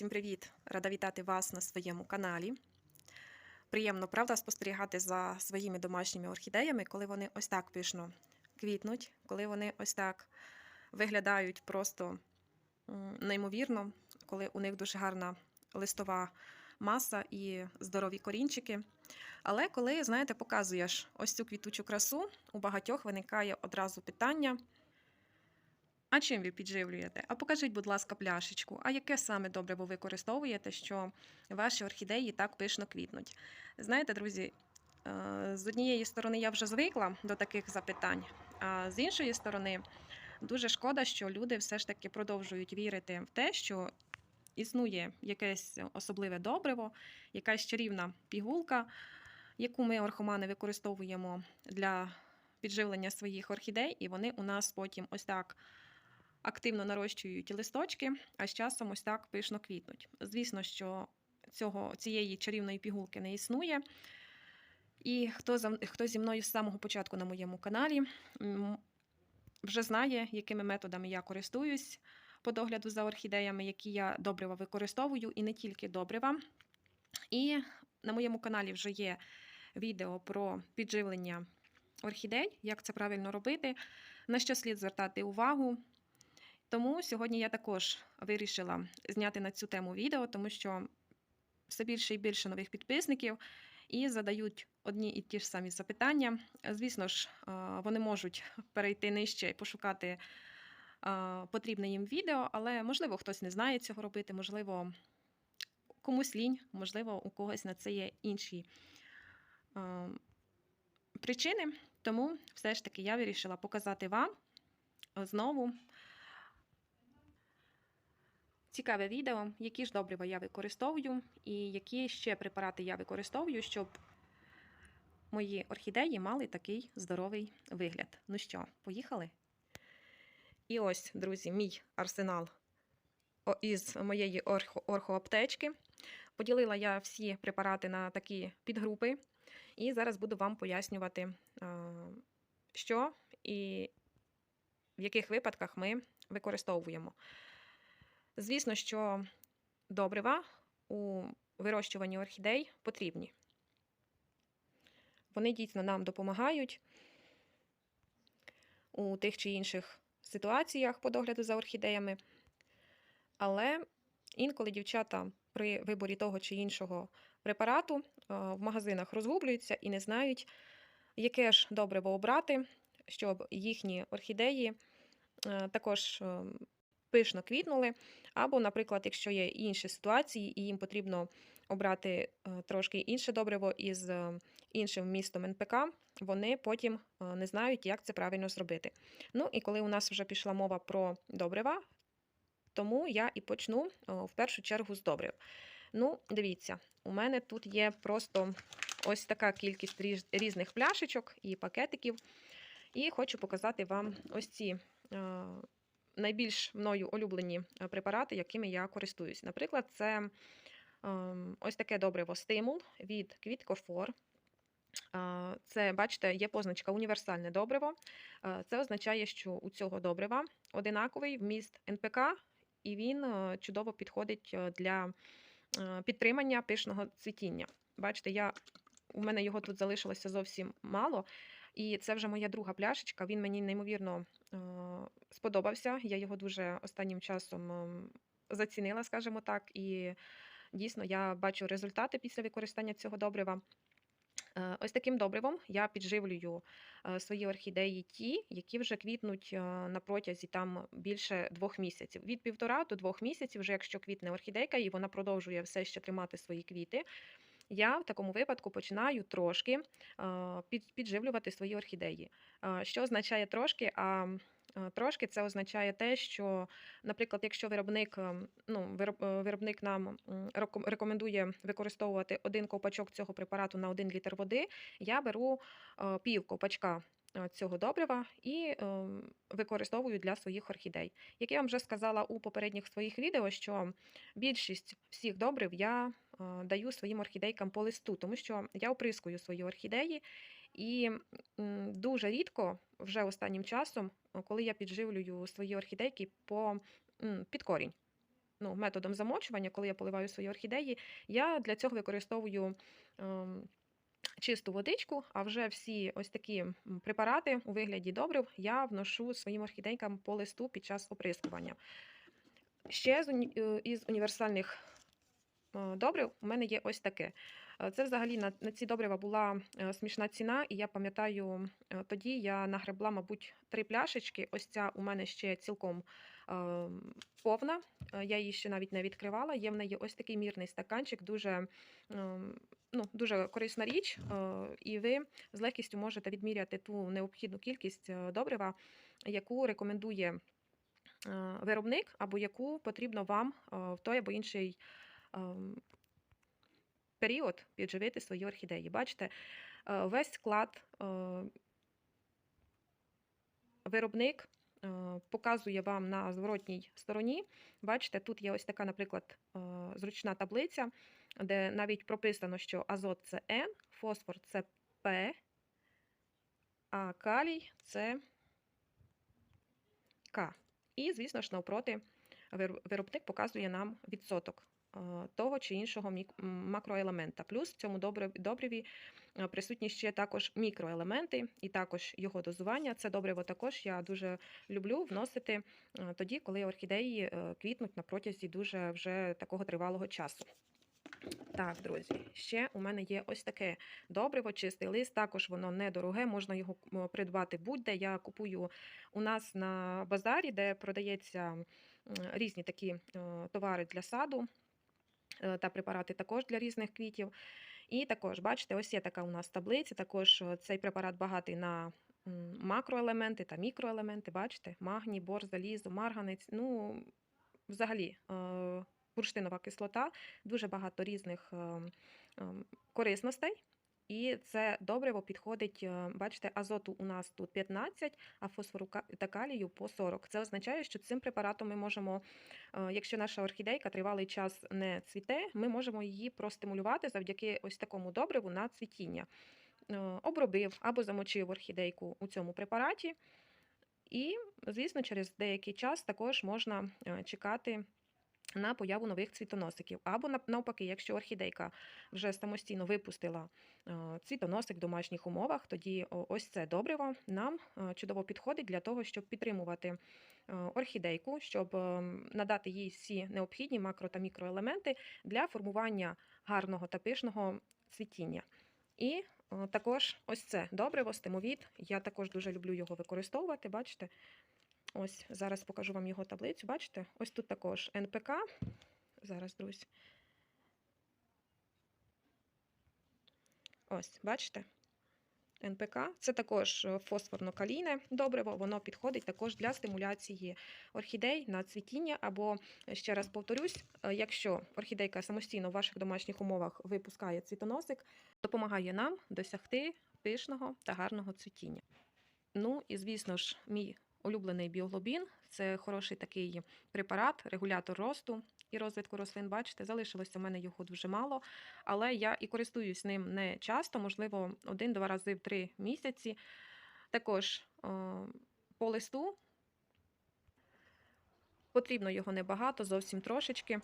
Всім привіт! Рада вітати вас на своєму каналі. Приємно, правда, спостерігати за своїми домашніми орхідеями, коли вони ось так пишно квітнуть, коли вони ось так виглядають просто неймовірно, коли у них дуже гарна листова маса і здорові корінчики. Але коли, знаєте, показуєш ось цю квітучу красу, у багатьох виникає одразу питання. А чим ви підживлюєте? А покажіть, будь ласка, пляшечку. А яке саме добре ви використовуєте, що ваші орхідеї так пишно квітнуть? Знаєте, друзі, е, з однієї сторони я вже звикла до таких запитань, а з іншої сторони, дуже шкода, що люди все ж таки продовжують вірити в те, що існує якесь особливе добриво, якась чарівна пігулка, яку ми орхомани використовуємо для підживлення своїх орхідей, і вони у нас потім ось так активно нарощують листочки, а з часом ось так пишно квітнуть. Звісно, що цього, цієї чарівної пігулки не існує. І хто, за, хто зі мною з самого початку на моєму каналі вже знає, якими методами я користуюсь по догляду за орхідеями, які я добрива використовую, і не тільки добрива. І на моєму каналі вже є відео про підживлення орхідей, як це правильно робити, на що слід звертати увагу. Тому сьогодні я також вирішила зняти на цю тему відео, тому що все більше і більше нових підписників і задають одні і ті ж самі запитання. Звісно ж, вони можуть перейти нижче і пошукати потрібне їм відео, але можливо хтось не знає цього робити, можливо, комусь лінь, можливо, у когось на це є інші причини. Тому все ж таки я вирішила показати вам знову цікаве відео, які ж добрива я використовую, і які ще препарати я використовую, щоб мої орхідеї мали такий здоровий вигляд. Ну що, поїхали? І ось, друзі, мій арсенал із моєї орхоаптечки. Поділила я всі препарати на такі підгрупи, і зараз буду вам пояснювати, що і в яких випадках ми використовуємо. Звісно, що добрива у вирощуванні орхідей потрібні. Вони дійсно нам допомагають у тих чи інших ситуаціях по догляду за орхідеями. Але інколи дівчата при виборі того чи іншого препарату е, в магазинах розгублюються і не знають, яке ж добриво обрати, щоб їхні орхідеї е, також е, пишно квітнули. Або, наприклад, якщо є інші ситуації, і їм потрібно обрати е, трошки інше добриво із е, іншим вмістом НПК, вони потім е, не знають, як це правильно зробити. Ну і коли у нас вже пішла мова про добрива, тому я і почну в першу чергу з добрив. Ну, дивіться, у мене тут є просто ось така кількість різних пляшечок і пакетиків. І хочу показати вам ось ці найбільш мною улюблені е, препарати, якими я користуюсь. Наприклад, це ем, ось таке добриво стимул від Квіткофор. Е, Це, бачите, є позначка універсальне добриво. Е, Це означає, що у цього добрива одинаковий вміст НПК, і він чудово підходить для підтримання пишного цвітіння. Бачите, я, у мене його тут залишилося зовсім мало. І це вже моя друга пляшечка. Він мені неймовірно е, сподобався. Я його дуже останнім часом ем, зацінила, скажімо так. І дійсно я бачу результати після використання цього добрива. Е, Ось таким добривом я підживлюю е, свої орхідеї ті, які вже квітнуть на протязі там більше двох місяців. Від півтора до двох місяців, вже якщо квітне орхідейка і вона продовжує все ще тримати свої квіти. Я в такому випадку починаю трошки підживлювати свої орхідеї. Що означає трошки? А трошки це означає те, що, наприклад, якщо виробник, ну, виробник нам рекомендує використовувати один ковпачок цього препарату на один літр води, я беру пів ковпачка цього добрива і використовую для своїх орхідей. Як я вам вже сказала у попередніх своїх відео, що більшість всіх добрив я даю своїм орхідейкам по листу, тому що я оприскую свої орхідеї, і дуже рідко, вже останнім часом, коли я підживлюю свої орхідейки по під корінь. ну, методом замочування, коли я поливаю свої орхідеї, я для цього використовую ем, чисту водичку, а вже всі ось такі препарати у вигляді добрив я вношу своїм орхідейкам по листу під час оприскування. Ще е, із універсальних добрив у мене є ось таке. Е, Це взагалі на, на ці добрива була е, смішна ціна, і я пам'ятаю, е, тоді я нагребла, мабуть, три пляшечки. Ось ця у мене ще цілком е, повна. Е, Я її ще навіть не відкривала. Є в неї ось такий мірний стаканчик, дуже, ну, дуже корисна річ, е, і ви з легкістю можете відміряти ту необхідну кількість е, добрива, яку рекомендує е, виробник, або яку потрібно вам е, в той або інший період підживити свої орхідеї. Бачите, е, весь склад е, виробник е, показує вам на зворотній стороні. Бачите, тут є ось така, наприклад, зручна таблиця, де навіть прописано, що азот це N, фосфор це P, а калій це К. І, звісно ж, навпроти виробник показує нам відсоток того чи іншого макроелемента. Плюс в цьому добрив- добриві е, присутні ще також мікроелементи і також його дозування. Це добриво також я дуже люблю вносити е, тоді, коли орхідеї е, квітнуть на протязі дуже вже такого тривалого часу. Так, друзі, ще у мене є ось таке добриво, чистий лист. Також воно недороге, можна його придбати будь-де. Я купую у нас на базарі, де продається різні такі е, товари для саду е, та препарати також для різних квітів. І також, бачите, ось є така у нас таблиця. Також е, цей препарат багатий на макроелементи та мікроелементи. Бачите, магній, бор, залізо, марганець. Ну, взагалі, е, бурштинова кислота, дуже багато різних ем, ем, корисностей. І це добриво підходить, е, бачите, азоту у нас тут 15, а фосфору та калію по 40. Це означає, що цим препаратом ми можемо, е, якщо наша орхідейка тривалий час не цвіте, ми можемо її простимулювати завдяки ось такому добриву на цвітіння. Е, Обробив або замочив орхідейку у цьому препараті. І, звісно, через деякий час також можна чекати на появу нових цвітоносиків. Або навпаки, якщо орхідейка вже самостійно випустила е, цвітоносик в домашніх умовах, тоді ось це добриво нам е, чудово підходить для того, щоб підтримувати е, орхідейку, щоб е, надати їй всі необхідні макро та мікроелементи для формування гарного та пишного цвітіння. І також ось це добриво, стимовід. Я також дуже люблю його використовувати. Бачите, Ось зараз покажу вам його таблицю. Бачите? Ось тут також НПК. Зараз, друзі. Ось, бачите? НПК. Це також е, фосфорно-калійне добриво. Воно підходить також для стимуляції орхідей на цвітіння. Або, е, ще раз повторюсь, е, якщо орхідейка самостійно в ваших домашніх умовах випускає цвітоносик, допомагає нам досягти пишного та гарного цвітіння. Ну і, звісно ж, мій улюблений біоглобін. Це хороший такий препарат, регулятор росту і розвитку рослин. Бачите, залишилося в мене його дуже мало, але я і користуюсь ним не часто, можливо, один-два рази в три місяці. Також по листу потрібно його небагато, зовсім трошечки.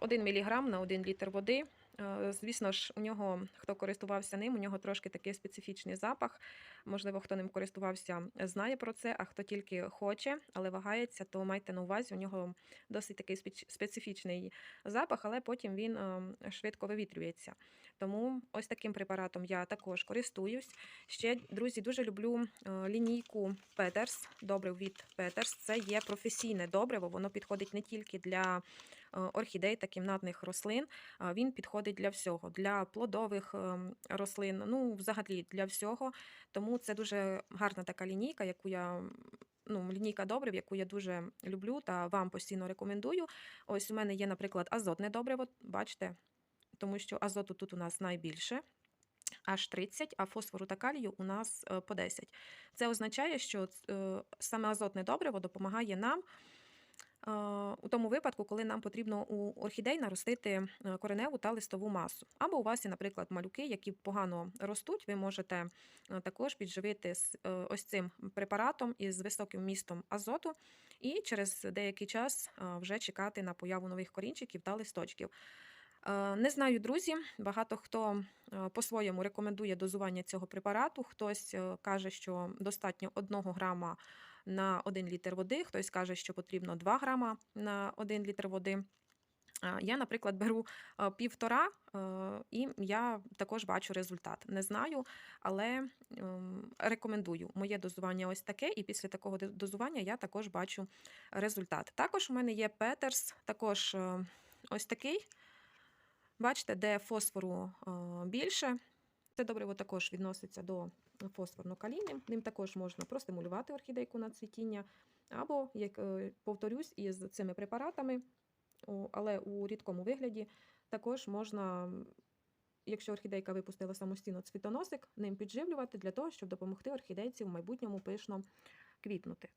1 мг на 1 літр води. Е, Звісно ж, у нього, хто користувався ним, у нього трошки такий специфічний запах. Можливо, хто ним користувався, знає про це, а хто тільки хоче, але вагається, то майте на увазі, у нього досить такий специфічний запах, але потім він ем, швидко вивітрюється. Тому ось таким препаратом я також користуюсь. Ще, друзі, дуже люблю е, лінійку Петерс, добрив від Петерс. Це є професійне добриво, воно підходить не тільки для е, орхідей та кімнатних рослин, він підходить для всього, для плодових ем, рослин, ну, взагалі для всього. Тому це дуже гарна така лінійка, яку я. Ну, лінійка добрив, яку я дуже люблю та вам постійно рекомендую. Ось у мене є, наприклад, азотне добриво, бачите, тому що азоту тут у нас найбільше, аж 30, а фосфору та калію у нас е, по 10. Це означає, що е, саме азотне добриво допомагає нам е, у тому випадку, коли нам потрібно у орхідей наростити е, кореневу та листову масу. Або у вас є, наприклад, малюки, які погано ростуть, ви можете е, також підживити е, ось цим препаратом із високим вмістом азоту, і через деякий час е, вже чекати на появу нових корінчиків та листочків. Е, Не знаю, друзі. Багато хто е, по-своєму рекомендує дозування цього препарату. Хтось е, каже, що достатньо 1 грама на 1 літр води, хтось каже, що потрібно 2 грама на 1 літр води. Я, наприклад, беру е, півтора, е, і я також бачу результат. Не знаю, але ем, рекомендую. Моє дозування ось таке, і після такого дозування я також бачу результат. Також у мене є Петерс, також е, ось такий. Бачите, де фосфору більше. Це добриво також відноситься до фосфорно-калійним. Ним також можна простимулювати орхідейку на цвітіння. Або, як е, повторюсь, із цими препаратами, але у рідкому вигляді також можна, якщо орхідейка випустила самостійно цвітоносик, ним підживлювати для того, щоб допомогти орхідейці в майбутньому пишно квітнути.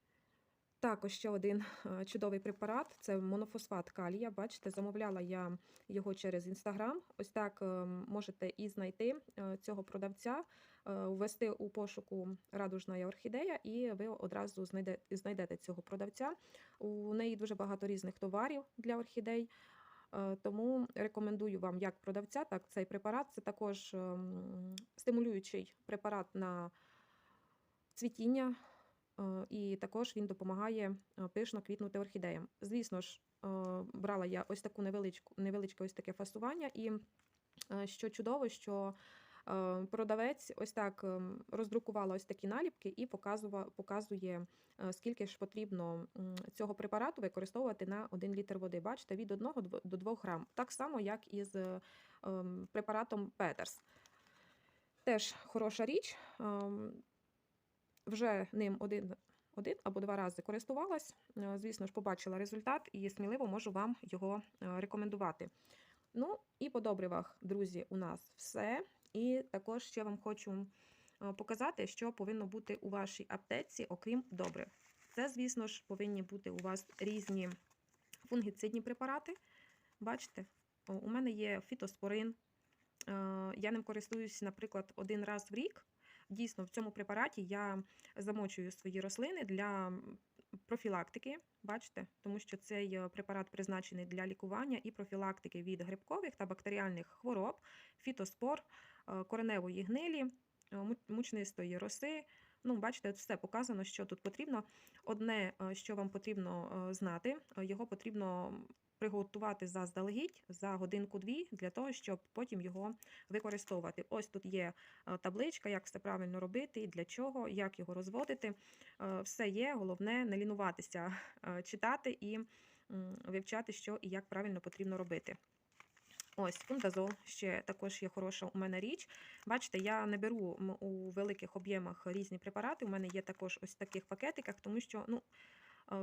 Також ще один е, чудовий препарат це монофосфат калія. Бачите, замовляла я його через інстаграм. Ось так е, можете і знайти е, цього продавця, ввести у пошуку радужна орхідея, і ви одразу знайдете цього продавця. У неї дуже багато різних товарів для орхідей. Тому рекомендую вам як продавця, так цей препарат. Це також ем, стимулюючий препарат на цвітіння, і також він допомагає е, пишно квітнути орхідеям. Звісно ж, е, брала я ось таку невеличку, невеличке ось таке фасування, і е, що чудово, що е, продавець ось так ем, роздрукувала ось такі наліпки і показує, е, скільки ж потрібно цього препарату використовувати на 1 літр води. Бачите, від 1 до 2 грам. Так само, як і з е, ем, препаратом Петерс. Теж хороша річ. Вже ним один, один або два рази користувалась. Е, Звісно ж, побачила результат і сміливо можу вам його е, рекомендувати. Ну і по добривах, друзі, у нас все. І також ще вам хочу е, показати, що повинно бути у вашій аптеці, окрім добрив. Це, звісно ж, повинні бути у вас різні фунгіцидні препарати. Бачите, у мене є фітоспорин. Я ним користуюсь, наприклад, один раз в рік. Дійсно, в цьому препараті я замочую свої рослини для профілактики. Бачите, тому що цей е, препарат призначений для лікування і профілактики від грибкових та бактеріальних хвороб, фітоспор, е, кореневої гнилі, е, мучнистої роси. Ну, бачите, все показано, що тут потрібно. Одне, що вам потрібно знати, його потрібно приготувати заздалегідь за годинку-дві для того, щоб потім його використовувати. Ось тут є е, табличка, як все правильно робити, для чого, як його розводити. Е, Все є, головне не лінуватися, е, читати і вивчати, що і як правильно потрібно робити. Ось фундазол ще також є хороша у мене річ. Бачите, я не беру у великих об'ємах різні препарати. У мене є також ось в таких пакетиках, тому що ну,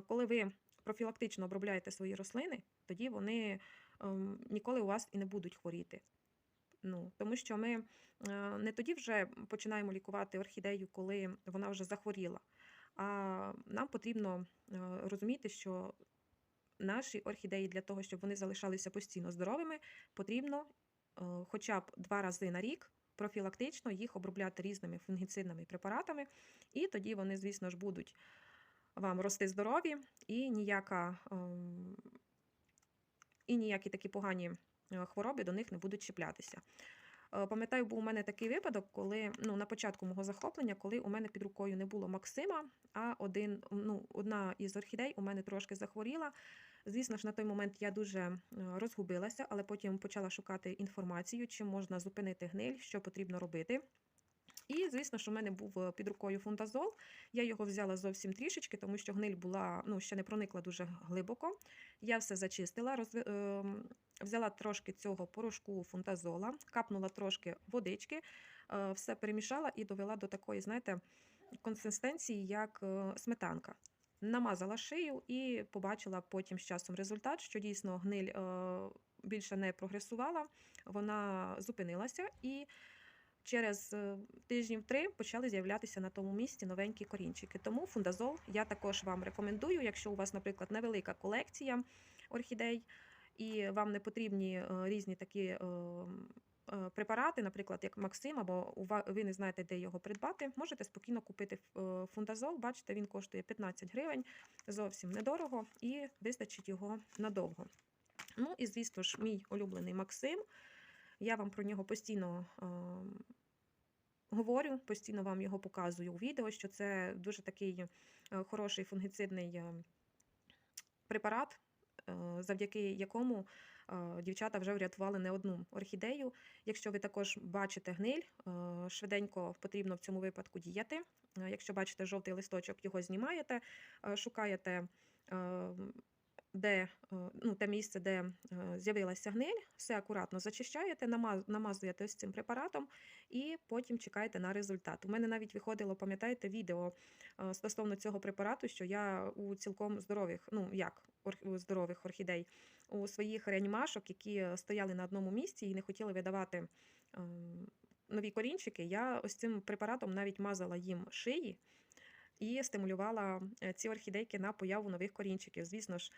коли ви профілактично обробляєте свої рослини, тоді вони ем, ніколи у вас і не будуть хворіти. Ну, тому що ми е, не тоді вже починаємо лікувати орхідею, коли вона вже захворіла. А нам потрібно е, розуміти, що наші орхідеї для того, щоб вони залишалися постійно здоровими, потрібно е, хоча б два рази на рік профілактично їх обробляти різними фунгіцидними препаратами, і тоді вони, звісно ж, будуть вам рости здорові, і ніяка ем, і ніякі такі погані е, хвороби до них не будуть чіплятися. Е, Пам'ятаю, був у мене такий випадок, коли ну, на початку мого захоплення, коли у мене під рукою не було Максима, а один, ну, одна із орхідей у мене трошки захворіла. Звісно ж, на той момент я дуже е, розгубилася, але потім почала шукати інформацію, чим можна зупинити гниль, що потрібно робити. І, звісно, що в мене був е, під рукою фундазол. Я його взяла зовсім трішечки, тому що гниль була, ну, ще не проникла дуже глибоко. Я все зачистила, розви... е, взяла трошки цього порошку фундазола, капнула трошки водички, е, все перемішала і довела до такої, знаєте, консистенції, як е, сметанка. Намазала шию і побачила потім з часом результат, що дійсно гниль більше не прогресувала, вона зупинилася і через е, тижнів три почали з'являтися на тому місці новенькі корінчики. Тому фундазол я також вам рекомендую, якщо у вас, наприклад, невелика колекція орхідей, і вам не потрібні е, різні такі е, препарати, наприклад, як Максим, або ви не знаєте, де його придбати, можете спокійно купити фундазол. Бачите, він коштує 15 гривень, зовсім недорого, і вистачить його надовго. Ну і звісно ж, мій улюблений Максим. Я вам про нього постійно говорю, постійно вам його показую у відео, що це дуже такий е, хороший фунгіцидний е, препарат, е, завдяки якому дівчата вже врятували не одну орхідею. Якщо ви також бачите гниль, швиденько потрібно в цьому випадку діяти. Якщо бачите жовтий листочок, його знімаєте, шукаєте. Де е, ну, те місце, де е, з'явилася гниль, все акуратно зачищаєте, намазуєте ось цим препаратом і потім чекаєте на результат. У мене навіть виходило, пам'ятаєте, відео е, стосовно цього препарату, що я у цілком здорових, ну як ор- здорових орхідей, у своїх реанімашок, які стояли на одному місці і не хотіли видавати нові корінчики, я ось цим препаратом навіть мазала їм шиї і стимулювала ці орхідейки на появу нових корінчиків. Звісно ж,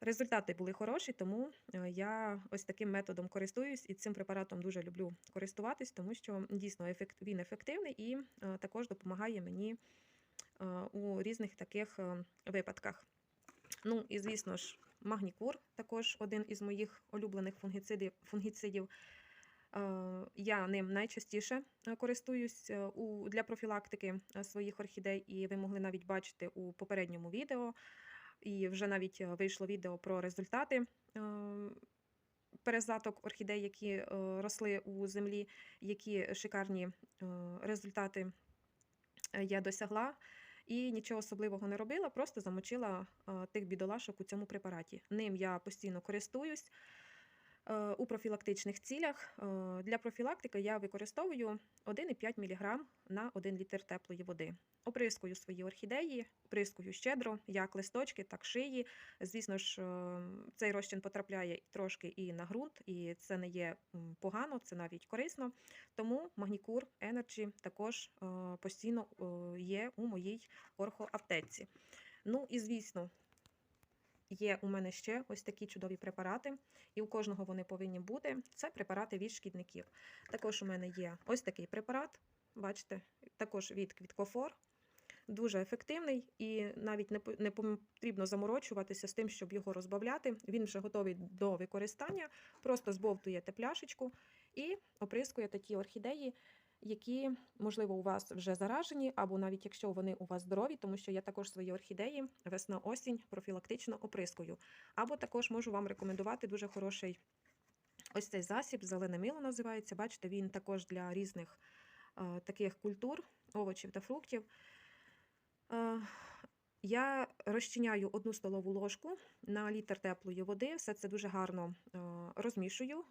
результати були хороші, тому е, я ось таким методом користуюсь і цим препаратом дуже люблю користуватись, тому що дійсно він ефективний і е, також допомагає мені е, у різних таких випадках. Ну і звісно ж, магнікур також один із моїх улюблених фунгіцидів. фунгіцидів. Я ним найчастіше користуюсь для профілактики своїх орхідей, і ви могли навіть бачити у попередньому відео. І вже навіть е, вийшло відео про результати е, перезаток орхідей, які е, росли у землі, які шикарні результати я досягла. І нічого особливого не робила, просто замочила тих бідолашок у цьому препараті. Ним я постійно користуюсь у профілактичних цілях. Е, Для профілактики я використовую 1,5 мг на 1 літр теплої води. Оприскую свої орхідеї, оприскую щедро, як листочки, так шиї. Звісно ж, е, цей розчин потрапляє трошки і на ґрунт, і це не є погано, це навіть корисно. Тому Магнікур Energy також е, постійно е, є у моїй орхоаптеці. Ну і звісно, є у мене ще ось такі чудові препарати, і у кожного вони повинні бути. Це препарати від шкідників. Також у мене є ось такий препарат, бачите, також від Квіткофор. Дуже ефективний і навіть не потрібно заморочуватися з тим, щоб його розбавляти. Він вже готовий до використання. Просто збовтуєте пляшечку і оприскуєте ті орхідеї, які, можливо, у вас вже заражені, або навіть якщо вони у вас здорові, тому що я також свої орхідеї весна-осінь профілактично оприскую. Або також можу вам рекомендувати дуже хороший ось цей засіб, зелене мило називається. Бачите, він також для різних е, таких культур, овочів та фруктів. Е, я розчиняю одну столову ложку на літр теплої води. Все це дуже гарно е, розмішую.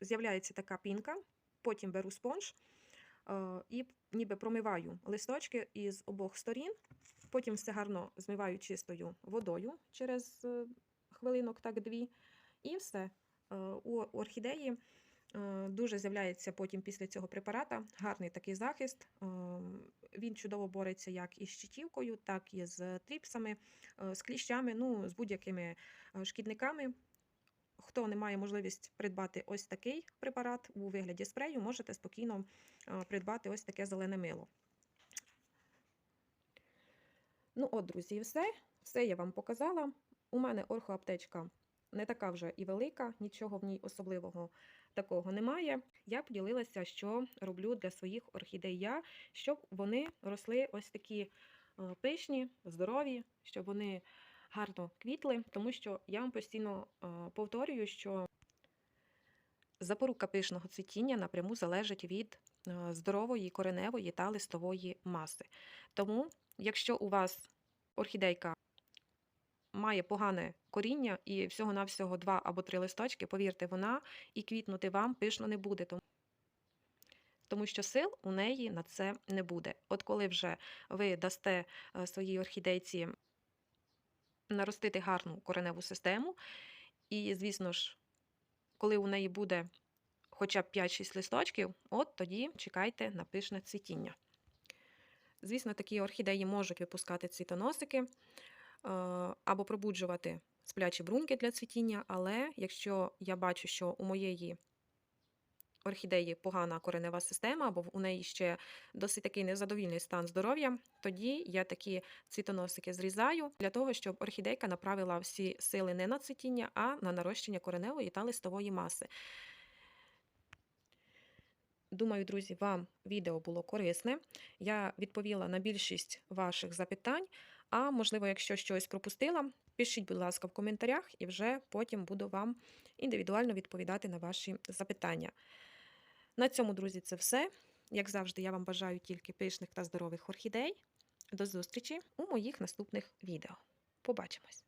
З'являється така пінка, потім беру спонж е, і ніби промиваю листочки із обох сторін. Потім все гарно змиваю чистою водою через е, хвилинок, так дві. І все. Е, У орхідеї дуже з'являється потім після цього препарата гарний такий захист. Він чудово бореться як із щитівкою, так і з тріпсами, з кліщами, ну, з будь-якими шкідниками. Хто не має можливість придбати ось такий препарат у вигляді спрею, можете спокійно придбати ось таке зелене мило. Ну, от, друзі, і все. Все я вам показала. У мене орхоаптечка не така вже і велика, нічого в ній особливого такого немає. Я поділилася, що роблю для своїх орхідей я, щоб вони росли ось такі пишні, здорові, щоб вони гарно квітли, тому що я вам постійно е, повторюю, що запорука пишного цвітіння напряму залежить від е, здорової кореневої та листової маси. Тому, якщо у вас орхідейка має погане коріння і всього-навсього два або три листочки, повірте, вона і квітнути вам пишно не буде. Тому що сил у неї на це не буде. От коли вже ви дасте е, своїй орхідейці наростити гарну кореневу систему, і, звісно ж, коли у неї буде хоча б 5-6 листочків, от тоді чекайте на пишне цвітіння. Звісно, такі орхідеї можуть випускати цвітоносики е, або пробуджувати сплячі бруньки для цвітіння, але якщо я бачу, що у моєї орхідеї погана коренева система, або у неї ще досить такий незадовільний стан здоров'я, тоді я такі цвітоносики зрізаю для того, щоб орхідейка направила всі сили не на цвітіння, а на нарощення кореневої та листової маси. Думаю, друзі, вам відео було корисне. Я відповіла на більшість ваших запитань. А можливо, якщо щось пропустила, пишіть, будь ласка, в коментарях, і вже потім буду вам індивідуально відповідати на ваші запитання. На цьому, друзі, це все. Як завжди, я вам бажаю тільки пишних та здорових орхідей. До зустрічі у моїх наступних відео. Побачимось!